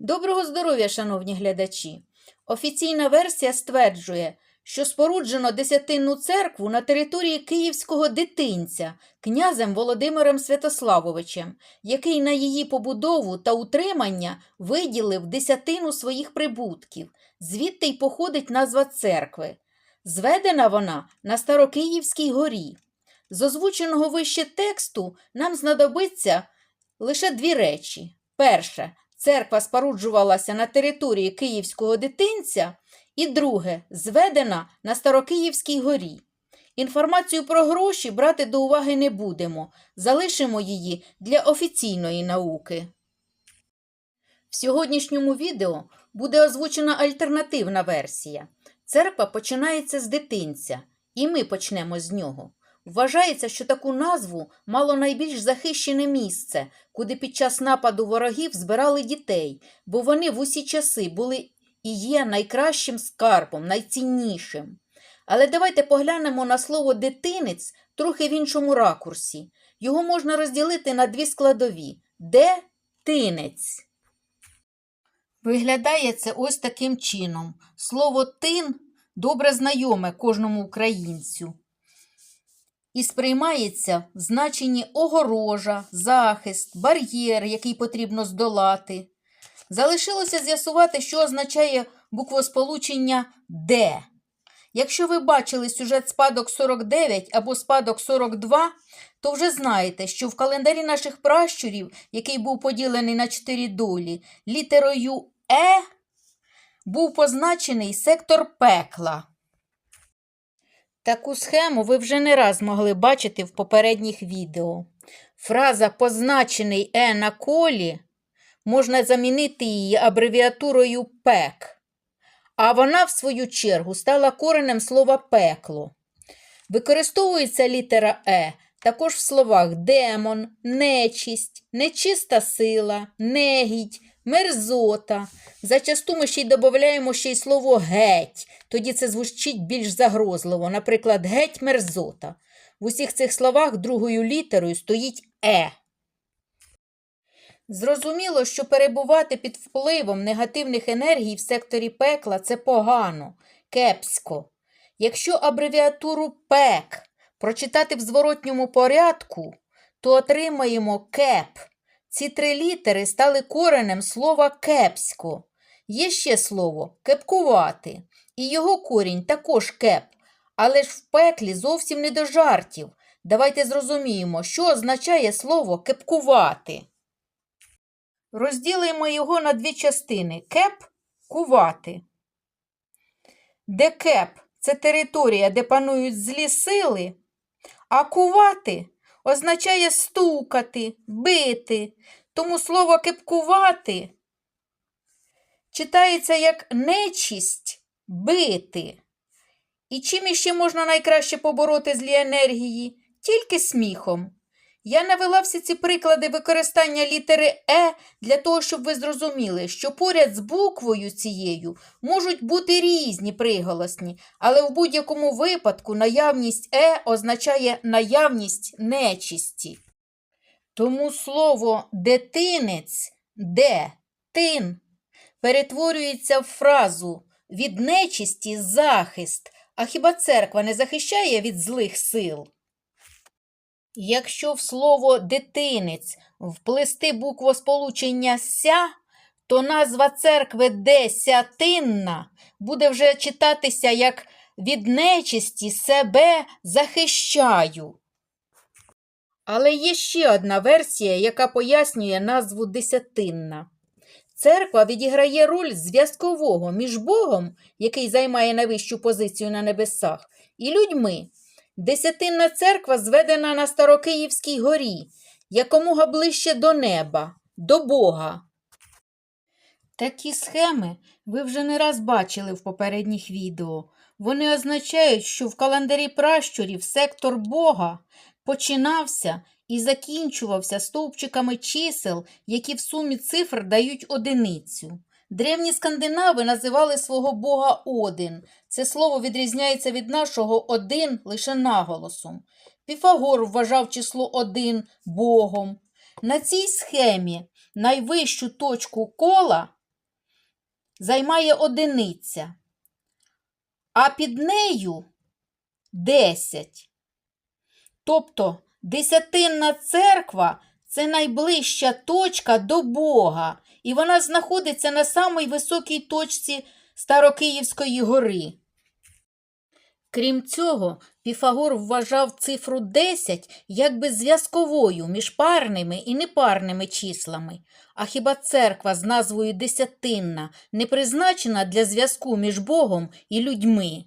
Доброго здоров'я, шановні глядачі! Офіційна версія стверджує, що споруджено десятинну церкву на території київського дитинця князем Володимиром Святославовичем, який на її побудову та утримання виділив десятину своїх прибутків. Звідти й походить назва церкви. Зведена вона на Старокиївській горі. З озвученого вище тексту нам знадобиться лише дві речі. Перше, церква споруджувалася на території Київського дитинця, і друге, зведена на Старокиївській горі. Інформацію про гроші брати до уваги не будемо, залишимо її для офіційної науки. В сьогоднішньому відео буде озвучена альтернативна версія. Церква починається з дитинця, і ми почнемо з нього. Вважається, що таку назву мало найбільш захищене місце, куди під час нападу ворогів збирали дітей, бо вони в усі часи були і є найкращим скарбом, найціннішим. Але давайте поглянемо на слово дитинець трохи в іншому ракурсі. Його можна розділити на дві складові де-тинець. Виглядає це ось таким чином. Слово тин добре знайоме кожному українцю і сприймається в значенні огорожа, захист, бар'єр, який потрібно здолати. Залишилося з'ясувати, що означає буквосполучення Д. Якщо ви бачили сюжет спадок 49 або спадок 42, то вже знаєте, що в календарі наших пращурів, який був поділений на чотири долі, літерою Е був позначений сектор пекла. Таку схему ви вже не раз могли бачити в попередніх відео. Фраза позначений Е на колі можна замінити її абревіатурою пек, а вона, в свою чергу, стала коренем слова пекло. Використовується літера Е також в словах демон, нечисть, нечиста сила, негідь, мерзота. Зачасту ми ще й додаємо ще й слово геть, тоді це звучить більш загрозливо, наприклад, геть мерзота. В усіх цих словах другою літерою стоїть Е. Зрозуміло, що перебувати під впливом негативних енергій в секторі пекла це погано, кепсько. Якщо абревіатуру пек прочитати в зворотньому порядку, то отримаємо кеп. Ці три літери стали коренем слова кепсько. Є ще слово кепкувати, і його корінь також кеп, але ж в пеклі зовсім не до жартів. Давайте зрозуміємо, що означає слово кепкувати. Розділимо його на дві частини кеп кувати. Де кеп це територія, де панують злі сили, а кувати означає стукати, бити. Тому слово кепкувати читається як нечість бити. І чим іще можна найкраще побороти злі енергії? Тільки сміхом. Я навела всі ці приклади використання літери Е для того, щоб ви зрозуміли, що поряд з буквою цією можуть бути різні приголосні, але в будь-якому випадку наявність Е означає наявність нечисті. Тому слово дитинець де тин перетворюється в фразу від нечисті захист, а хіба церква не захищає від злих сил? Якщо в слово дитинець вплести буквосполучення ся, то назва церкви Десятинна буде вже читатися як від нечисті себе захищаю. Але є ще одна версія, яка пояснює назву Десятинна. Церква відіграє роль зв'язкового між Богом, який займає найвищу позицію на небесах, і людьми. Десятинна церква зведена на Старокиївській горі, якомога ближче до неба, до Бога. Такі схеми ви вже не раз бачили в попередніх відео. Вони означають, що в календарі пращурів сектор Бога починався і закінчувався стовпчиками чисел, які в сумі цифр дають одиницю. Древні скандинави називали свого бога Один. Це слово відрізняється від нашого один лише наголосом. Піфагор вважав число один богом. На цій схемі найвищу точку кола займає одиниця, а під нею 10. Тобто десятинна церква це найближча точка до Бога, і вона знаходиться на самій високій точці Старокиївської гори. Крім цього, Піфагор вважав цифру 10 якби зв'язковою між парними і непарними числами. А хіба церква з назвою Десятинна не призначена для зв'язку між Богом і людьми?